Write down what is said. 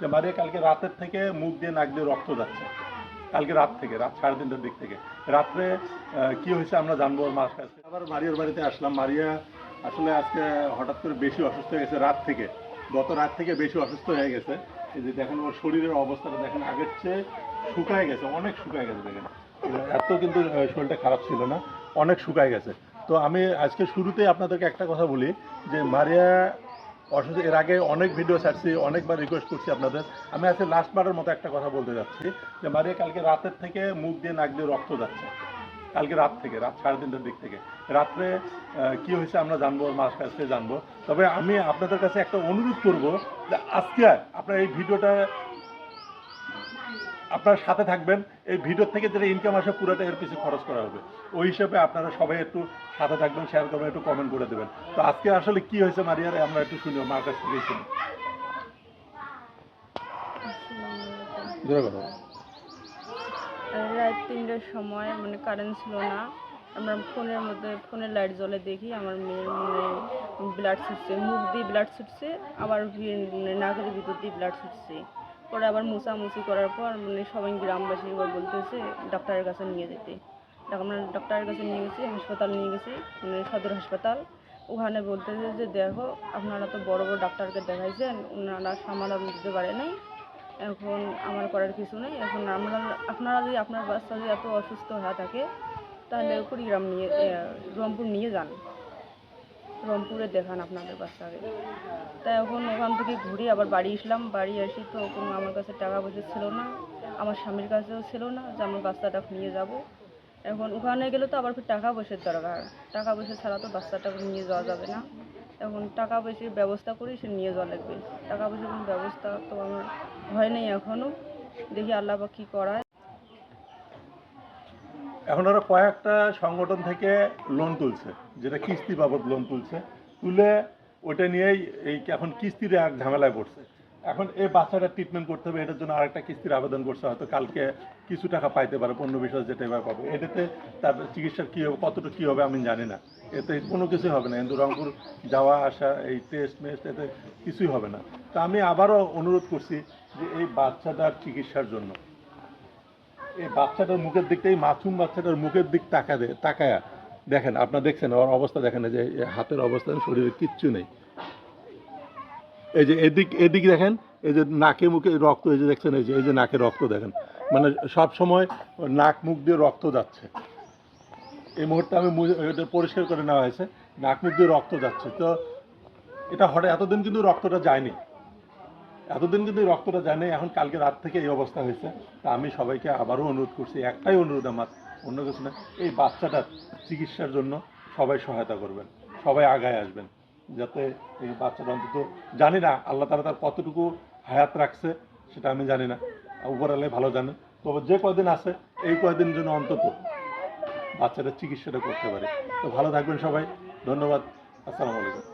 যে মারিয়া, কালকে রাতের থেকে মুখ দিয়ে নাক দিয়ে রক্ত যাচ্ছে। কালকে রাত থেকে, রাত সাড়ে তিনটার দিক থেকে। রাত্রে কি হয়েছে আমরা জানব ওর মার কাছে। আবার মারিয়ার বাড়িতে আসলাম। মারিয়া আসলে আজকে হঠাৎ করে বেশি অসুস্থ হয়ে গেছে রাত থেকে। গত রাত থেকে বেশি অসুস্থ হয়ে গেছে। এই যে দেখেন, ওর শরীরের অবস্থাটা দেখেন, আগের চেয়ে শুকায় গেছে, অনেক শুকায় গেছে দেখেন। এত কিন্তু শরীরটা খারাপ ছিল না, অনেক শুকায় গেছে। তো আমি আজকে শুরুতেই আপনাদেরকে একটা কথা বলি যে মারিয়া অসুস্থ এর আগে অনেক ভিডিও ছাড়ছি, অনেকবার রিকোয়েস্ট করছি আপনাদের। আমি আজকে লাস্টবারের মতো একটা কথা বলতে যাচ্ছি, যে মারিয়া, কালকে রাতের থেকে মুখ দিয়ে নাক দিয়ে রক্ত যাচ্ছে। কালকে রাত থেকে, রাত সাড়ে তিনটার দিক থেকে। রাত্রে কি হয়েছে আমরা জানব মাস কাছে জানব। তবে আমি আপনাদের কাছে একটা অনুরোধ করব, যে আজকে আপনার এই ভিডিওটা আপনার সাথে থাকবেন। এই ভিডিও থেকে যেটা ইনকাম আসে পুরোটা এর পিছনে খরচ করা হবে। ওই হিসাবে আপনারা সবাই একটু সাথে থাকবেন শেয়ার করবেন একটু কমেন্ট করে দেবেন। তো আজকে আসলে কি হয়েছে মারিয়ারে আমরা একটু শুনি মার কাছ থেকে শুনি। রাত তিনটার সময় মানে কারেন্ট ছিল না। আমরা ফোনের মধ্যে ফোনের লাইট জ্বলে দেখি আমার মেয়ের মানে ব্লাড ছুটছে মুখ দিয়ে ব্লাড ছুটছে আবার নাকের ভিতর দিয়ে ব্লাড ছুটছে। পরে আবার মুছামুছি করার পর মানে সবাই গ্রামবাসী এবার বলতেছে, ডাক্তারের কাছে নিয়ে যেতে। আমরা ডাক্তারের কাছে নিয়ে গেছি, হাসপাতাল নিয়ে গেছি মানে সদর হাসপাতাল। ওখানে বলতেছে যে, দেখো, আপনারা তো বড় বড় ডাক্তারকে দেখাইছেন, ওনারা সমাধান দিতে পারে নাই। এখন আমার করার কিছু নেই। এখন আমরা, আপনারা যদি আপনার বাচ্চা যদি এত অসুস্থ হয়ে থাকে, তাহলে কুড়িগ্রাম নিয়ে রংপুর নিয়ে যান। রংপুরে দেখান আপনাদের বাচ্চাকে তাই এখন ওখান থেকে ঘুরে আবার বাড়ি আসলাম। বাড়ি আসি তো কোনো আমার কাছে টাকা পয়সা ছিল না, আমার স্বামীর কাছেও ছিল না, যে আমার বাচ্চাটা নিয়ে যাব। এখন ওখানে গেলে তো আবার টাকা পয়সার দরকার। টাকা পয়সা ছাড়া তো বাচ্চাটাকে নিয়ে যাওয়া যাবে না। এখন টাকা পয়সার ব্যবস্থা করি, সে নিয়ে যাওয়া লাগবে। টাকা পয়সার কোনো ব্যবস্থা তো আমার হয় নাই এখনও দেখি আল্লাহ বা কী করায়। এখন ওরা কয়েকটা সংগঠন থেকে লোন তুলছে, যেটা কিস্তি বাবদ লোন তুলছে। তুলে ওটা নিয়েই এই এখন কিস্তির এক ঝামেলায় পড়ছে। এখন এই বাচ্চাটা ট্রিটমেন্ট করতে হবে, এটার জন্য আরেকটা কিস্তির আবেদন করছে, হয়তো কালকে কিছু টাকা পাইতে পারে পনেরো বিশ হাজার যেটা এবার পাবে। এটাতে তার চিকিৎসার কী হবে, কতটা কী হবে আমি জানি না। এতে কোনো কিছুই হবে না। কিন্তু রংপুর যাওয়া, আসা, এই টেস্ট মেস্ট এতে কিছুই হবে না। তা আমি আবারও অনুরোধ করছি যে এই বাচ্চাটার চিকিৎসার জন্য এই বাচ্চাটার মুখের দিকটা এই মাসুম বাচ্চাটার মুখের দিক তাকা দে তাকায়া দেখেন, আপনার দেখছেন, ওর অবস্থা দেখেন যে হাতের অবস্থা, শরীরে কিচ্ছু নেই। এই যে এদিক এদিক দেখেন, এই যে নাকে মুখে রক্ত, এই যে দেখছেন, এই যে এই যে নাকে রক্ত দেখেন। মানে সব সময় নাক মুখ দিয়ে রক্ত যাচ্ছে। এই মুহূর্তে আমি এটা পরিষ্কার করে নেওয়া হয়েছে, নাক মুখ দিয়ে রক্ত যাচ্ছে। তো এটা হঠাৎ এতদিন কিন্তু রক্তটা যায়নি। এতদিন কিন্তু রক্তটা জানে, এখন কালকে রাত থেকে এই অবস্থা হয়েছে। তা আমি সবাইকে আবারও অনুরোধ করছি, একটাই অনুরোধ আমার, অন্য কিছু না, এই বাচ্চাটার চিকিৎসার জন্য সবাই সহায়তা করবেন, সবাই আগায় আসবেন, যাতে এই বাচ্চাটা অন্তত জানি না আল্লাহ তারা তার কতটুকু হায়াত রাখছে, সেটা আমি জানি না। উপর ভালো জানে। তবে যে কয়দিন আছে, এই কয়দিন জন্য অন্তত বাচ্চাটার চিকিৎসাটা করতে পারে। তো ভালো থাকবেন সবাই, ধন্যবাদ, আসসালামু আলাইকুম।